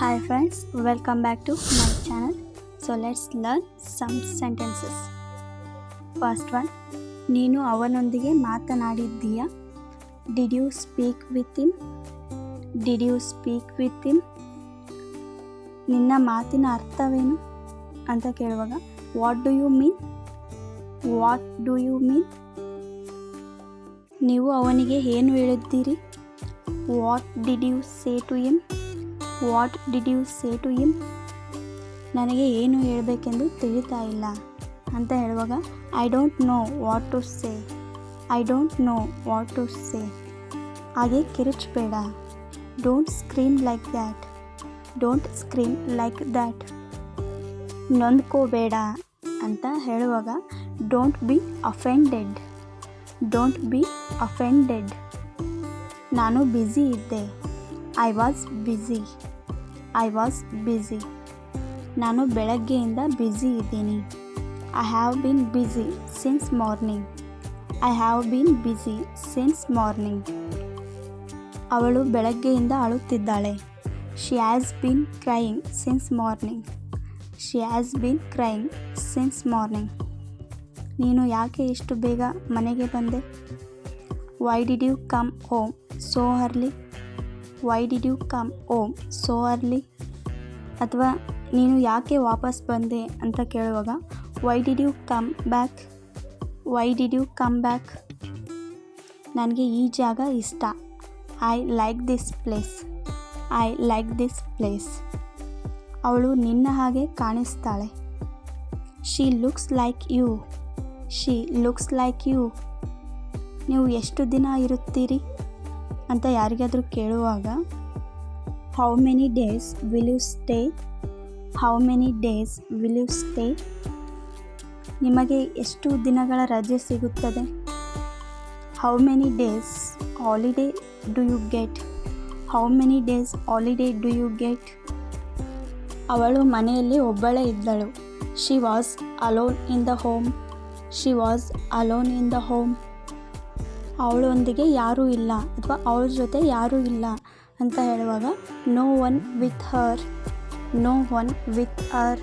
Hi friends, welcome back to my channel. So let's learn some sentences. First one, ನೀನು ಅವನೊಂದಿಗೆ ಮಾತನಾಡಿದ್ದೀಯಾ? Did you speak with him did you speak with him ನಿನ್ನ ಮಾತಿನ ಅರ್ಥವೇನು? ಅಂತ ಕೇಳುವಾಗ what do you mean what do you mean ನೀವು ಅವನಿಗೆ ಏನು ಹೇಳಿದ್ದೀರಿ? What did you say to him what did you say to him ನನಗೆ ಏನು ಹೇಳಬೇಕೆಂದು ತಿಳಿತಾ ಇಲ್ಲ. ಅಂತ ಹೇಳುವಾಗ I don't know what to say I don't know what to say ಹಾಗೆ ಕಿರುಚಬೇಡ. Don't scream like that don't scream like that ನೊಂದ್ಕೋಬೇಡ ಅಂತ ಹೇಳುವಾಗ don't be offended don't be offended ನಾನು ಬ್ಯುಸಿ ಇದ್ದೆ. I was busy I was busy ನಾನು ಬೆಳಗ್ಗೆಯಿಂದ busy ಇದ್ದೀನಿ. I have been busy since morning I have been busy since morning ಅವಳು ಬೆಳಗ್ಗೆಯಿಂದ ಅಳುತ್ತಿದ್ದಾಳೆ. She has been crying since morning she has been crying since morning ನೀನು ಯಾಕೆ ಇಷ್ಟು ಬೇಗ ಮನೆಗೆ ಬಂದೆ? Why did you come home so early why did you come home so early ಅಥವಾ ನೀನು ಯಾಕೆ ವಾಪಸ್ ಬಂದೆ ಅಂತ ಕೇಳುವಾಗ why did you come back why did you come back ನನಗೆ ಈ ಜಾಗ ಇಷ್ಟ. I like this place I like this place ಅವಳು ನಿನ್ನ ಹಾಗೆ ಕಾಣಿಸ್ತಾಳೆ. She looks like you she looks like you ನೀವು ಎಷ್ಟು ದಿನ ಇರುತ್ತೀರಿ? ಅಂತ ಯಾರಿಗಾದರೂ ಕೇಳುವಾಗ how many days will you stay how many days will you stay ನಿಮಗೆ ಎಷ್ಟು ದಿನಗಳ ರಜೆ ಸಿಗುತ್ತದೆ? How many days holiday do you get how many days holiday do you get ಅವಳು ಮನೆಯಲ್ಲಿ ಒಬ್ಬಳೇ ಇದ್ದಳು. She was alone in the home she was alone in the home ಅವಳೊಂದಿಗೆ ಯಾರೂ ಇಲ್ಲ ಅಥವಾ ಅವಳ ಜೊತೆ ಯಾರೂ ಇಲ್ಲ ಅಂತ ಹೇಳುವಾಗ no one with her no one with her